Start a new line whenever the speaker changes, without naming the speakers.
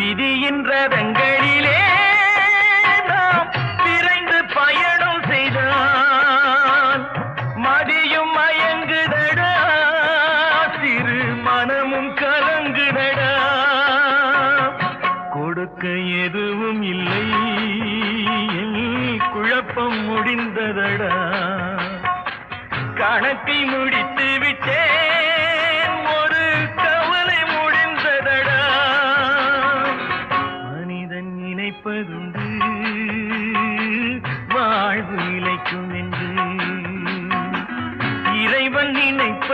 விதியின் ரதங்களிலே நாம் விரைந்து பயணம் செய்தான் மதியும் மயங்குதடா சிறு மனமும் கலங்குதடா. கொடுக்க எதுவும் இல்லை குழப்பம் முடிந்ததடா. கணக்கை முடித்த நினைப்பதுண்டு. வாழ்வு இழைக்கும் என்று. இறைவன் நினைப்ப